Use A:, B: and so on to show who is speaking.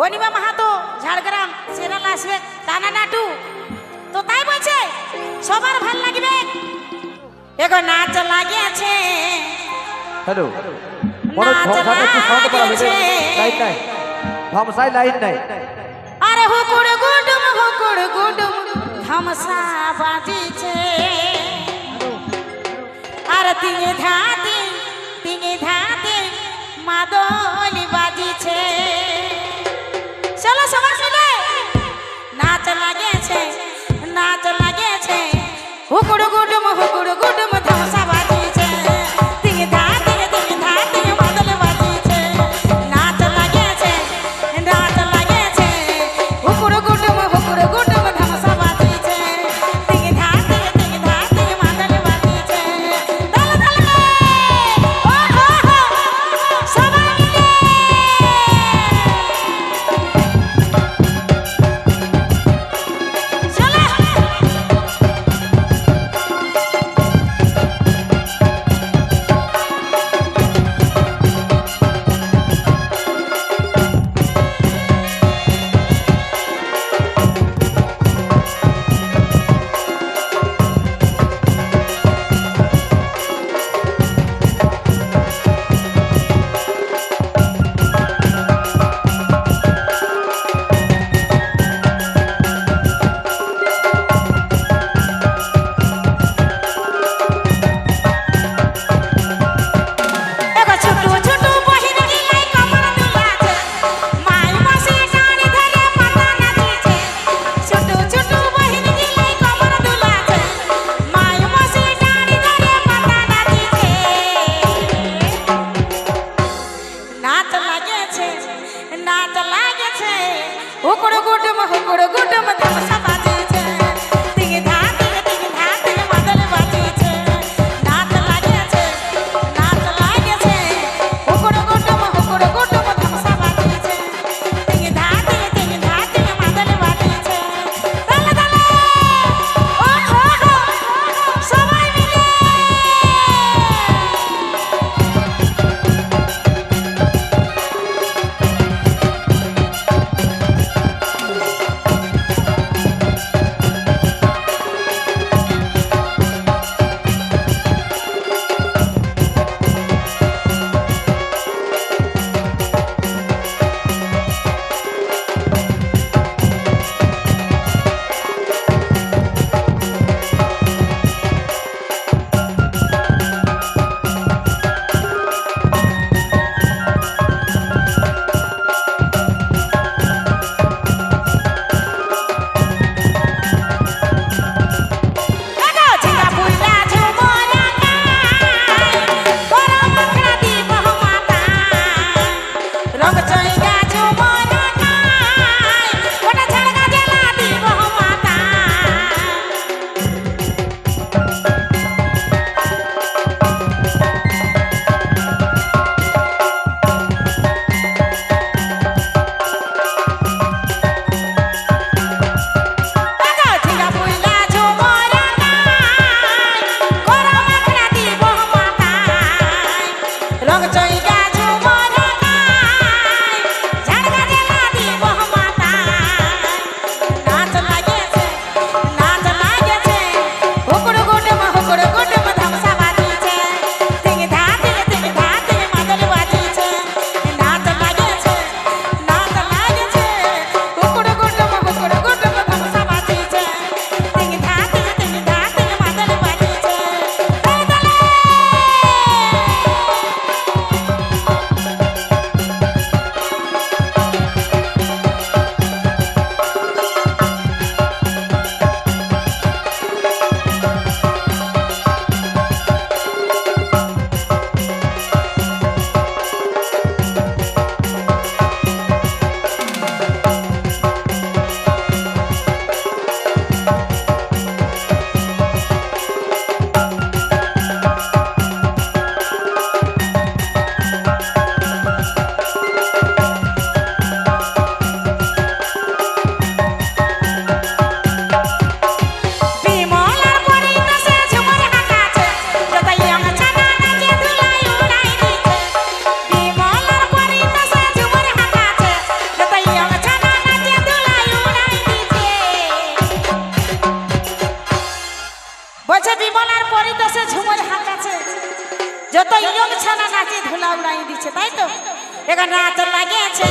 A: Anima Mahato Jhargram cereal আসবে তানা নাটু। তো তাই বলছে সবার ভালো লাগবে। এগো নাচ লাগিয়েছে।
B: হ্যালো।
A: ভামসাই
B: লাইন নাই।
A: আরে হুকুড় গুডুম হুকুড় গুডুম ভামসা বাজিছে। আর তিনি ধাতি তিনি ধাতি মাদো উড়াই দিচ্ছে তাই তো? এখানে আতর লাগে আছে